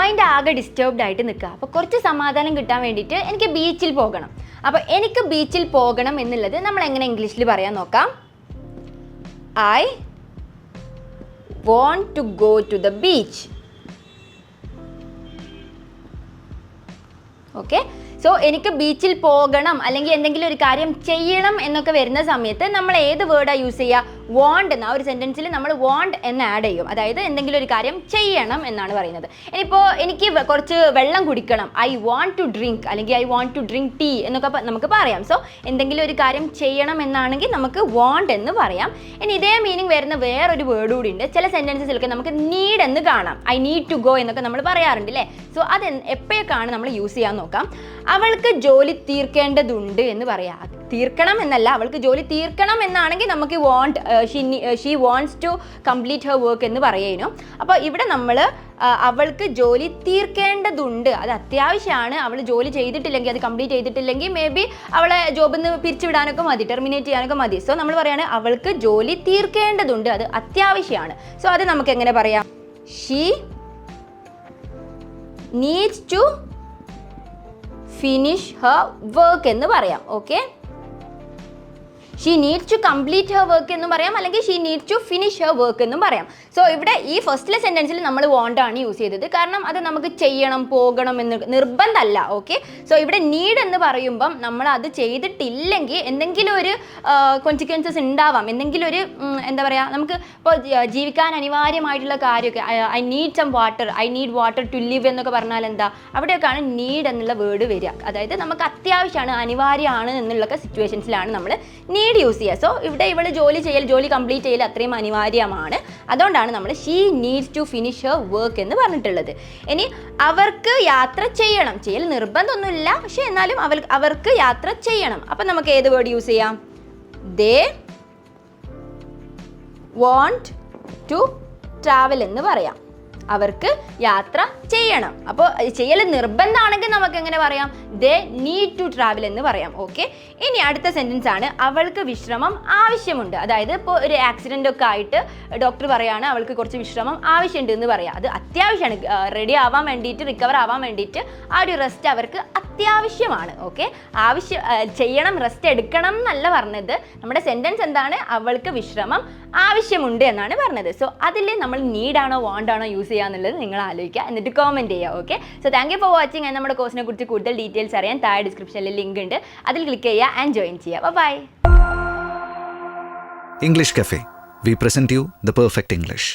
Mind ആകെ disturbed ആയിട്ട് നിൽക്കുക. അപ്പോൾ കുറച്ച് സമാധാനം കിട്ടാൻ വേണ്ടിയിട്ട് എനിക്ക് ബീച്ചിൽ പോകണം. അപ്പോൾ എനിക്ക് ബീച്ചിൽ പോകണം എന്നുള്ളത് നമ്മൾ എങ്ങനെ ഇംഗ്ലീഷിൽ പറയാൻ നോക്കാം? I want to go to the beach okay so എനിക്ക് ബീച്ചിൽ പോകണം അല്ലെങ്കിൽ എന്തെങ്കിലും ഒരു കാര്യം ചെയ്യണം എന്നൊക്കെ വരുന്ന സമയത്ത് നമ്മൾ ഏത് വേർഡാണ് യൂസ് ചെയ്യുക? വാണ്ട് എന്ന ഒരു സെന്റൻസിൽ നമ്മൾ വോണ്ട് എന്ന് ആഡ് ചെയ്യും. അതായത് എന്തെങ്കിലും ഒരു കാര്യം ചെയ്യണം എന്നാണ് പറയുന്നത്. ഇനിയിപ്പോൾ എനിക്ക് കുറച്ച് വെള്ളം കുടിക്കണം. ഐ വാണ്ട് ടു ഡ്രിങ്ക് അല്ലെങ്കിൽ I want to drink tea എന്നൊക്കെ നമുക്ക് പറയാം. സോ എന്തെങ്കിലും ഒരു കാര്യം ചെയ്യണം എന്നാണെങ്കിൽ നമുക്ക് വാണ്ട് എന്ന് പറയാം. ഇനി ഇതേ മീനിങ് വരുന്ന വേറൊരു വേർഡ് കൂടി ഉണ്ട്. ചില സെന്റൻസസിലൊക്കെ നമുക്ക് നീഡ് എന്ന് കാണാം. ഐ നീഡ് ടു ഗോ എന്നൊക്കെ നമ്മൾ പറയാറുണ്ട് അല്ലേ സോ അത് എപ്പോഴൊക്കെയാണ് നമ്മൾ യൂസ് ചെയ്യാൻ നോക്കാം? അവൾക്ക് ജോലി തീർക്കേണ്ടതുണ്ട് എന്ന് പറയാം. തീർക്കണം എന്നല്ല അവൾക്ക് ജോലി തീർക്കണം എന്നാണെങ്കിൽ നമുക്ക് want she wants to complete her work എന്ന് പറയുന്നു. അപ്പോൾ ഇവിടെ നമ്മൾ അവൾക്ക് ജോലി തീർക്കേണ്ടതുണ്ട്. അത് അത്യാവശ്യമാണ്. അവൾ ജോലി ചെയ്തിട്ടില്ലെങ്കിൽ അത് കംപ്ലീറ്റ് ചെയ്തിട്ടില്ലെങ്കിൽ മേ ബി അവളെ ജോബിൽ നിന്ന് പിരിച്ചുവിടാനൊക്കെ മതി ടെർമിനേറ്റ് ചെയ്യാനൊക്കെ മതി. സോ നമ്മൾ പറയുകയാണ് അവൾക്ക് ജോലി തീർക്കേണ്ടതുണ്ട്. അത് അത്യാവശ്യമാണ്. സോ അത് നമുക്ക് എങ്ങനെ പറയാം? She needs to finish her work എന്ന് പറയാം. Okay she needs to complete her work എന്നും പറയാം അല്ലെങ്കിൽ she needs to finish her work എന്നും പറയാം. സോ ഇവിടെ ഈ ഫസ്റ്റിലെ സെന്റൻസിൽ നമ്മൾ വോണ്ടാണ് യൂസ് ചെയ്തത്. കാരണം അത് നമുക്ക് ചെയ്യണം പോകണം എന്ന് നിർബന്ധമല്ല ഓക്കെ സോ ഇവിടെ നീഡ് എന്ന് പറയുമ്പം നമ്മൾ അത് ചെയ്തിട്ടില്ലെങ്കിൽ എന്തെങ്കിലും ഒരു കോൺസിക്വൻസസ് ഉണ്ടാവാം. എന്തെങ്കിലും ഒരു എന്താ പറയുക നമുക്ക് ഇപ്പോൾ ജീവിക്കാൻ അനിവാര്യമായിട്ടുള്ള കാര്യമൊക്കെ I need some water I need water to live എന്നൊക്കെ പറഞ്ഞാൽ എന്താ? അവിടെയൊക്കെയാണ് നീഡ് എന്നുള്ള വേർഡ് വരിക. അതായത് നമുക്ക് അത്യാവശ്യമാണ് അനിവാര്യമാണ് എന്നുള്ള സിറ്റുവേഷൻസിലാണ് നമ്മൾ നീഡ് യൂസ് ചെയ്യുക സോ ഇവിടെ ഇവൾ ജോലി ചെയ്യൽ ജോലി കംപ്ലീറ്റ് ചെയ്യൽ അത്രയും അനിവാര്യമാണ്. അതുകൊണ്ടാണ് നമ്മൾ she needs to finish her work എന്ന് പറഞ്ഞിട്ടുള്ളത്. ഇനി അവർക്ക് യാത്ര ചെയ്യണം. ചെയ്യൽ നിർബന്ധമൊന്നുമില്ല. പക്ഷെ എന്നാലും അവർ അവർക്ക് യാത്ര ചെയ്യണം. അപ്പം നമുക്ക് ഏത് വേർഡ് യൂസ് ചെയ്യാം? ദേ വോണ്ട് ടു ട്രാവൽ എന്ന് പറയാം. അവർക്ക് യാത്ര ചെയ്യണം. അപ്പോൾ ചെയ്യൽ നിർബന്ധമാണെങ്കിൽ നമുക്ക് എങ്ങനെ പറയാം? ദേ നീഡ് ടു ട്രാവൽ എന്ന് പറയാം. ഓക്കെ ഇനി അടുത്ത സെന്റൻസ് ആണ് അവൾക്ക് വിശ്രമം ആവശ്യമുണ്ട്. അതായത് ഇപ്പോൾ ഒരു ആക്സിഡന്റ് ഒക്കെ ആയിട്ട് ഡോക്ടർ പറയാണ് അവൾക്ക് കുറച്ച് വിശ്രമം ആവശ്യമുണ്ട് എന്ന് പറയാം. അത് അത്യാവശ്യമാണ്. റെഡി ആവാൻ വേണ്ടിയിട്ട് റിക്കവർ ആവാൻ വേണ്ടിയിട്ട് ആ ഒരു റെസ്റ്റ് അവർക്ക് അത്യാവശ്യമാണ്. ഓക്കെ ആവശ്യം ചെയ്യണം റെസ്റ്റ് എടുക്കണം എന്നല്ല പറഞ്ഞത്. നമ്മുടെ സെന്റൻസ് എന്താണ്? അവൾക്ക് വിശ്രമം ആവശ്യമുണ്ട് എന്നാണ് പറഞ്ഞത്. സോ അതിൽ നമ്മൾ നീഡാണോ വാണ്ടാണോ യൂസ് ചെയ്യുക എന്നുള്ളത് നിങ്ങൾ ആലോചിക്കുക. എന്നിട്ട് കോമെന്റ് ചെയ്യുക okay so thank you for watching and നമ്മുടെ കോഴ്സിനെ കുറിച്ച് കൂടുതൽ ഡീറ്റെയിൽസ് അറിയാൻ താഴെ ഡിസ്ക്രിപ്ഷനിൽ ലിങ്ക് ഉണ്ട് അതിൽ ക്ലിക്ക് ചെയ്യുക ആൻഡ് ജോയിൻ ചെയ്യുക bye English Cafe. We present you the perfect English.